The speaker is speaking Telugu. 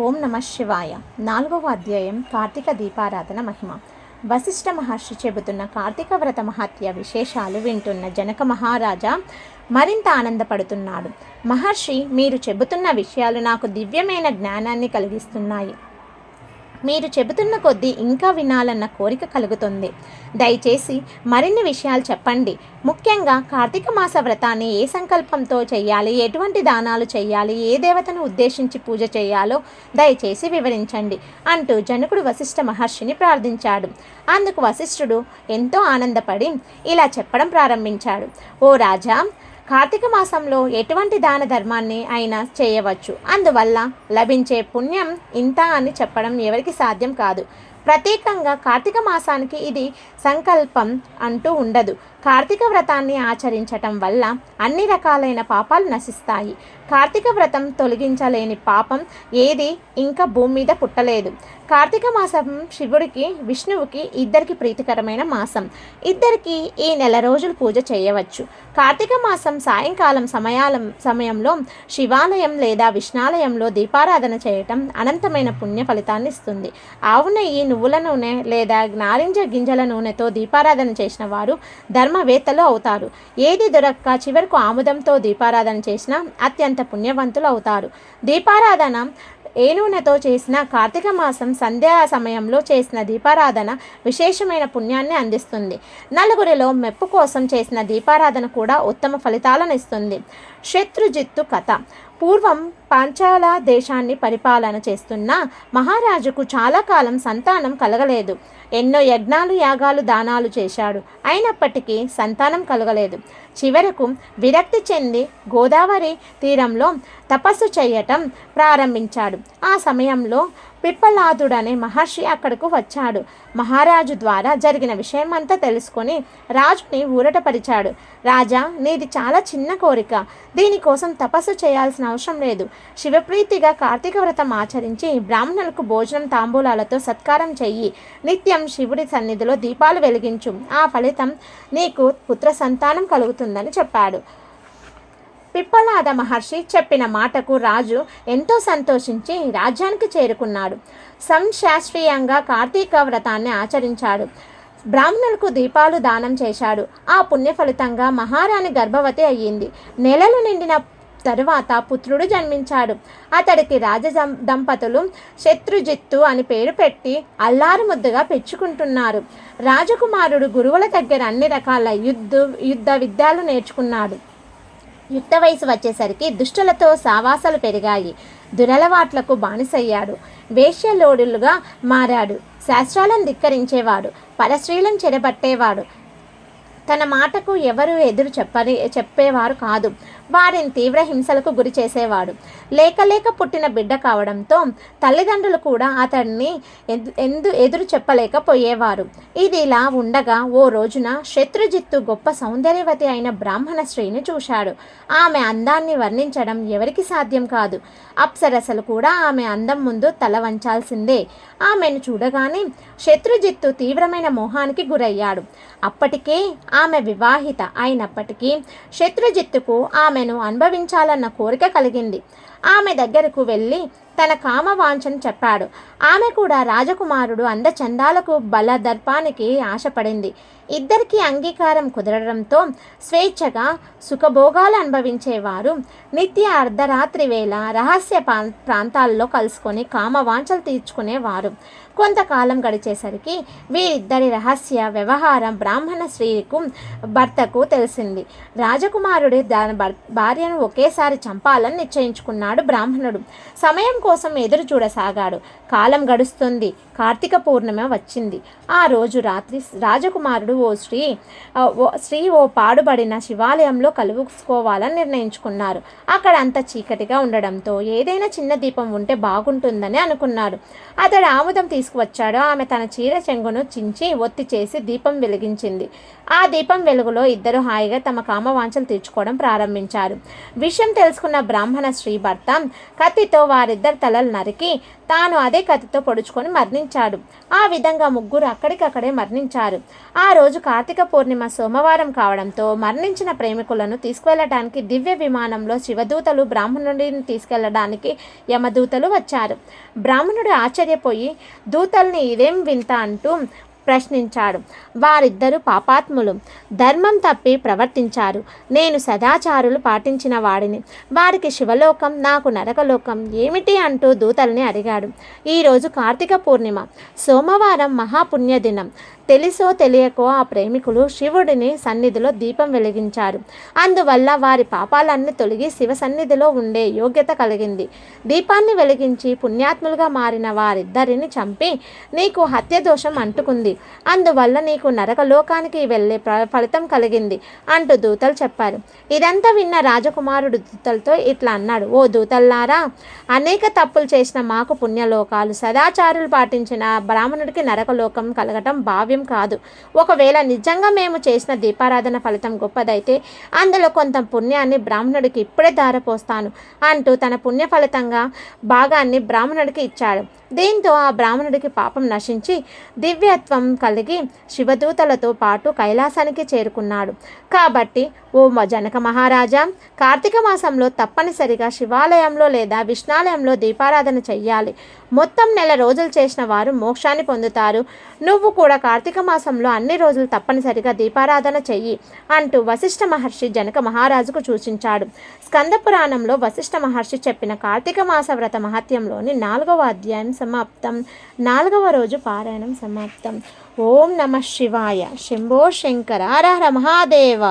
ఓం నమ శివాయ. నాలుగవ అధ్యాయం కార్తీక దీపారాధన మహిమ. వశిష్ఠ మహర్షి చెబుతున్న కార్తీక వ్రత మహత్య విశేషాలు వింటున్న జనక మహారాజా మరింత ఆనందపడుతున్నాడు. మహర్షి మీరు చెబుతున్న విషయాలు నాకు దివ్యమైన జ్ఞానాన్ని కలిగిస్తున్నాయి. మీరు చెబుతున్న కొద్దీ ఇంకా వినాలన్న కోరిక కలుగుతుంది. దయచేసి మరిన్ని విషయాలు చెప్పండి. ముఖ్యంగా కార్తీక మాస వ్రతాన్ని ఏ సంకల్పంతో చేయాలి? ఎటువంటి దానాలు చేయాలి? ఏ దేవతను ఉద్దేశించి పూజ చేయాలో దయచేసి వివరించండి అంటూ జనకుడు వశిష్ఠ మహర్షిని ప్రార్థించాడు. అందుకు వశిష్ఠుడు ఎంతో ఆనందపడి ఇలా చెప్పడం ప్రారంభించాడు. ఓ రాజా కార్తీక మాసంలో ఎటువంటి దాన ధర్మాన్ని అయినా చేయవచ్చు. అందువల్ల లభించే పుణ్యం ఇంత అని చెప్పడం ఎవరికి సాధ్యం కాదు. ప్రత్యేకంగా కార్తీక మాసానికి ఇది సంకల్పం అంటూ ఉండదు. కార్తీక వ్రతాన్ని ఆచరించటం వల్ల అన్ని రకాలైన పాపాలు నశిస్తాయి. కార్తీక వ్రతం తొలగించలేని పాపం ఏది ఇంకా భూమి మీద పుట్టలేదు. కార్తీక మాసం శివుడికి విష్ణువుకి ఇద్దరికి ప్రీతికరమైన మాసం. ఇద్దరికి ఈ నెల రోజులు పూజ చేయవచ్చు. కార్తీక మాసం సాయంకాలం సమయాల సమయంలో శివాలయం లేదా విష్ణాలయంలో దీపారాధన చేయటం అనంతమైన పుణ్య ఫలితాన్ని ఇస్తుంది. ఆవు నెయ్యి నువ్వుల నూనె లేదా నారింజ గింజల నూనెతో దీపారాధన చేసిన వారు ధర్మవేత్తలు అవుతారు. ఏది దొరక్క చివరకు ఆముదంతో దీపారాధన చేసినా అత్యంత పుణ్యవంతులు అవుతారు. దీపారాధన ఏ నూనెతో చేసిన కార్తీక మాసం సంధ్యా సమయంలో చేసిన దీపారాధన విశేషమైన పుణ్యాన్ని అందిస్తుంది. నలుగురిలో మెప్పు కోసం చేసిన దీపారాధన కూడా ఉత్తమ ఫలితాలను ఇస్తుంది. శత్రుజిత్తు కథ. పూర్వం పాంచాల దేశాన్ని పరిపాలన చేస్తున్న మహారాజుకు చాలా కాలం సంతానం కలగలేదు. ఎన్నో యజ్ఞాలు యాగాలు దానాలు చేశాడు. అయినప్పటికీ సంతానం కలగలేదు. చివరకు విరక్తి చెంది గోదావరి తీరంలో తపస్సు చేయటం ప్రారంభించాడు. ఆ సమయంలో పిప్పలాదుడనే మహర్షి అక్కడకు వచ్చాడు. మహారాజు ద్వారా జరిగిన విషయం అంతా తెలుసుకొని రాజుని ఊరటపరిచాడు. రాజా నీది చాలా చిన్న కోరిక. దీనికోసం తపస్సు చేయాల్సిన అవసరం లేదు. శివప్రీతిగా కార్తీక వ్రతం ఆచరించి బ్రాహ్మణులకు భోజనం తాంబూలాలతో సత్కారం చెయ్యి. నిత్యం శివుడి సన్నిధిలో దీపాలు వెలిగించు. ఆ ఫలితం నీకు పుత్ర సంతానం కలుగుతుందని చెప్పాడు. పిప్పలాద మహర్షి చెప్పిన మాటకు రాజు ఎంతో సంతోషించి రాజ్యానికి చేరుకున్నాడు. సంశాస్త్రీయంగా కార్తీక వ్రతాన్ని ఆచరించాడు. బ్రాహ్మణులకు దీపాలు దానం చేశాడు. ఆ పుణ్య ఫలితంగా మహారాణి గర్భవతి అయ్యింది. నెలలు నిండిన తరువాత పుత్రుడు జన్మించాడు. అతడికి రాజ దం- దంపతులు శత్రుజిత్తు అని పేరు పెట్టి అల్లారు ముద్దుగా పెంచుకుంటున్నారు. రాజకుమారుడు గురువుల దగ్గర అన్ని రకాల యుద్ధ యుద్ధ విద్యలు నేర్చుకున్నాడు. యుక్త వయసు వచ్చేసరికి దుష్టులతో సావాసాలు పెరిగాయి. దురలవాట్లకు బానిసయ్యాడు. వేష్యలోడులుగా మారాడు. శాస్త్రాలను ధిక్కరించేవాడు. పరశ్రీలను చెరబట్టేవాడు. తన మాటకు ఎవరు ఎదురు చెప్పని చెప్పేవారు కాదు. వారిని తీవ్ర హింసలకు గురి చేసేవాడు. లేక లేక పుట్టిన బిడ్డ కావడంతో తల్లిదండ్రులు కూడా అతడిని ఎందు ఎదురు చెప్పలేకపోయేవారు. ఇది ఇలా ఉండగా ఓ రోజున శత్రుజిత్తు గొప్ప సౌందర్యవతి అయిన బ్రాహ్మణ స్త్రీని చూశాడు. ఆమె అందాన్ని వర్ణించడం ఎవరికి సాధ్యం కాదు. అప్సరసలు కూడా ఆమె అందం ముందు తల వంచాల్సిందే. ఆమెను చూడగానే శత్రుజిత్తు తీవ్రమైన మోహానికి గురయ్యాడు. అప్పటికే ఆమె వివాహిత అయినప్పటికీ శత్రుజిత్తుకు ఆమెను అనుభవించాలన్న కోరిక కలిగింది. ఆమె దగ్గరకు వెళ్ళి తన కామవాంఛను చెప్పాడు. ఆమె కూడా రాజకుమారుడు అందచందాలకు బలదర్పానికి ఆశపడింది. ఇద్దరికీ అంగీకారం కుదరడంతో స్వేచ్ఛగా సుఖభోగాలు అనుభవించేవారు నిత్య అర్ధరాత్రి వేళ రహస్య ప్రాంతాల్లో కలుసుకొని కామవాంఛలు తీర్చుకునేవారు. కొంతకాలం గడిచేసరికి వీరిద్దరి రహస్య వ్యవహారం బ్రాహ్మణ స్త్రీకు భర్తకు తెలిసింది. రాజకుమారుడు దాని భార్యను ఒకేసారి చంపాలని నిశ్చయించుకున్నాడు. బ్రాహ్మణుడు. సమయం కోసం ఎదురు చూడసాగాడు. కాలం గడుస్తుంది. కార్తీక పూర్ణిమ వచ్చింది. ఆ రోజు రాత్రి రాజకుమారుడు ఓ స్త్రీ ఓ స్త్రీ ఓ పాడుబడిన శివాలయంలో కలుసుకోవాలని నిర్ణయించుకున్నారు. అక్కడ అంత చీకటిగా ఉండడంతో ఏదైనా చిన్న దీపం ఉంటే బాగుంటుందని అనుకున్నాడు. అతడు ఆముదం తీసుకువచ్చాడు. ఆమె తన చీర చెంగును చించి ఒత్తి చేసి దీపం వెలిగించింది. ఆ దీపం వెలుగులో ఇద్దరు హాయిగా తమ కామవాంఛలు తీర్చుకోవడం ప్రారంభించారు. విషయం తెలుసుకున్న బ్రాహ్మణ స్త్రీ భర్త కత్తితో వారిద్దరి తలలు నరికి తాను అదే కత్తితో పొడుచుకొని మరణించాడు. ఆ విధంగా ముగ్గురు అక్కడికక్కడే మరణించారు. ఆ రోజు కార్తీక పూర్ణిమ సోమవారం కావడంతో మరణించిన ప్రేమికులను తీసుకువెళ్ళడానికి దివ్య విమానంలో శివదూతలు బ్రాహ్మణుడిని తీసుకెళ్ళడానికి యమదూతలు వచ్చారు. బ్రాహ్మణుడు ఆశ్చర్యపోయి దూతల్ని ఇదేం వింత అంటూ ప్రశ్నించాడు. వారిద్దరూ పాపాత్ములు. ధర్మం తప్పి ప్రవర్తించారు. నేను సదాచారులు పాటించిన వాడిని. వారికి శివలోకం నాకు నరకలోకం ఏమిటి అంటూ దూతల్ని అడిగాడు. ఈరోజు కార్తీక పూర్ణిమ. సోమవారం మహాపుణ్యదినం. తెలుసో తెలిసో తెలియకో ఆ ప్రేమికులు శివుడిని సన్నిధిలో దీపం వెలిగించారు. అందువల్ల వారి పాపాలన్నీ తొలగి శివ సన్నిధిలో ఉండే యోగ్యత కలిగింది. దీపాన్ని వెలిగించి పుణ్యాత్ములుగా మారిన వారిద్దరిని చంపి నీకు హత్య దోషం అంటుకుంది. అందువల్ల నీకు నరకలోకానికి వెళ్ళే ప్ర- ఫలితం కలిగింది అంటూ దూతలు చెప్పారు. ఇదంతా విన్న రాజకుమారుడు దూతలతో ఇట్లా అన్నాడు. ఓ దూతల్లారా అనేక తప్పులు చేసిన మాకు పుణ్యలోకాలు సదాచారులు పాటించిన బ్రాహ్మణుడికి నరకలోకం కలగటం భావ్యం కాదు. ఒకవేళ నిజంగా మేము చేసిన దీపారాధన ఫలితం గొప్పదైతే అందులో కొంత పుణ్యాన్ని బ్రాహ్మణుడికి ఇప్పుడే దారపోస్తాను అంటూ తన పుణ్య ఫలితంగా భాగాన్ని బ్రాహ్మణుడికి ఇచ్చాడు. దీంతో ఆ బ్రాహ్మణుడికి పాపం నశించి దివ్యత్వం కలిగి శివదూతలతో పాటు కైలాసానికి చేరుకున్నాడు. కాబట్టి ఓ మ- జనక మహారాజా కార్తీక మాసంలో తప్పనిసరిగా శివాలయంలో లేదా విష్ణాలయంలో దీపారాధన చెయ్యాలి. మొత్తం నెల రోజులు చేసిన వారు మోక్షాన్ని పొందుతారు. నువ్వు కూడా కార్తీక మాసంలో అన్ని రోజులు తప్పనిసరిగా దీపారాధన చెయ్యి అంటూ వశిష్ఠ మహర్షి జనక మహారాజుకు సూచించాడు. స్కంద పురాణంలో వశిష్ఠ మహర్షి చెప్పిన కార్తీక మాస వ్రత మహత్యంలోని నాలుగవ అధ్యాయం సమాప్తం. నాలుగవ రోజు పారాయణం సమాప్తం. ఓం నమ శివాయ. శంభో శంకర. హర మహాదేవ.